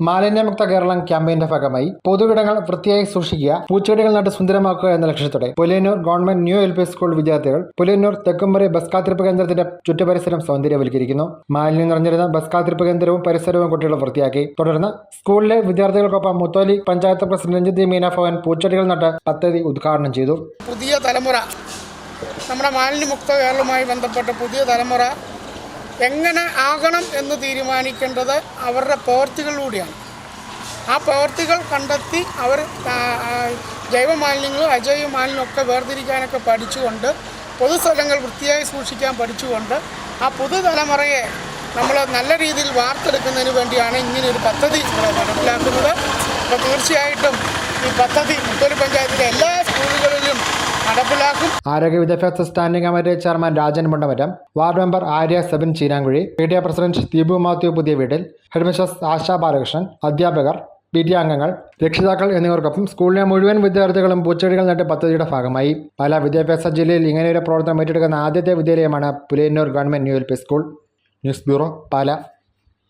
മാലിന്യമുക്ത കേരളം ക്യാമ്പയിന്റെ ഭാഗമായി പൊതുവിടങ്ങൾ വൃത്തിയായി സൂക്ഷിക്കുക പൂച്ചെടികൾ നട്ട് സുന്ദരമാക്കുക എന്ന ലക്ഷ്യത്തോടെ Puliyannoor government new L P school വിദ്യാർത്ഥികൾ പുലിയന്നൂർ തെക്കുംപറി ബസ് കാത്തിരിപ്പ് കേന്ദ്രത്തിന്റെ ചുറ്റുപരിസരം സൗന്ദര്യവൽക്കരിക്കുന്നു. മാലിന്യം നിറഞ്ഞിരുന്ന ബസ് കാത്തിരിപ്പ് കേന്ദ്രവും പരിസരവും കുട്ടികൾ വൃത്തിയാക്കി. തുടർന്ന് സ്കൂളിലെ വിദ്യാർത്ഥികൾക്കൊപ്പം മുത്തോലി പഞ്ചായത്ത് പ്രസിഡന്റ് രഞ്ജിത് മീന ഭവൻ പൂച്ചെടികൾ നട്ട് പദ്ധതി ഉദ്ഘാടനം ചെയ്തു. പുതിയ തലമുറ. നമ്മുടെ മാലിന്യമുക്ത കേരളവുമായി ബന്ധപ്പെട്ട പുതിയ തലമുറ എങ്ങനെ ആകണം എന്ന് തീരുമാനിക്കേണ്ടത് അവരുടെ പ്രവർത്തികളിലൂടെയാണ്. ആ പ്രവർത്തികൾ കണ്ടെത്തി അവർ ജൈവമാലിന്യങ്ങളും അജൈവ മാലിന്യം ഒക്കെ വേർതിരിക്കാനൊക്കെ പഠിച്ചുകൊണ്ട് പൊതുസ്ഥലങ്ങൾ വൃത്തിയായി സൂക്ഷിക്കാൻ പഠിച്ചുകൊണ്ട് ആ പുതുതലമുറയെ നമ്മൾ നല്ല രീതിയിൽ വാർത്തെടുക്കുന്നതിന് വേണ്ടിയാണ് ഇങ്ങനെ ഒരു പദ്ധതി നടപ്പിലാക്കുന്നത്. അപ്പോൾ തീർച്ചയായിട്ടും ഈ പദ്ധതി നടപ്പിലാക്കും. ആരോഗ്യ വിദ്യാഭ്യാസ standing committee chairman Rajan Mundamaram ward member Arya Sebin Cheenankuzhi P T A president Deepu Mathew പുതിയ വീട്ടിൽ ഹെഡ്മിസ്ട്രസ് ആശാ ബാലകൃഷ്ണൻ അധ്യാപകർ പി ടി അംഗങ്ങൾ രക്ഷിതാക്കൾ എന്നിവർക്കൊപ്പം സ്കൂളിലെ മുഴുവൻ വിദ്യാർത്ഥികളും പൂച്ചെടികൾ നട്ട് പദ്ധതിയുടെ ഭാഗമായി. പല വിദ്യാഭ്യാസ ജില്ലയിൽ ഇങ്ങനെയൊരു പ്രവർത്തനം ഏറ്റെടുക്കുന്ന ആദ്യത്തെ വിദ്യാലയമാണ് Puliyannoor government new L P school. News bureau Pala.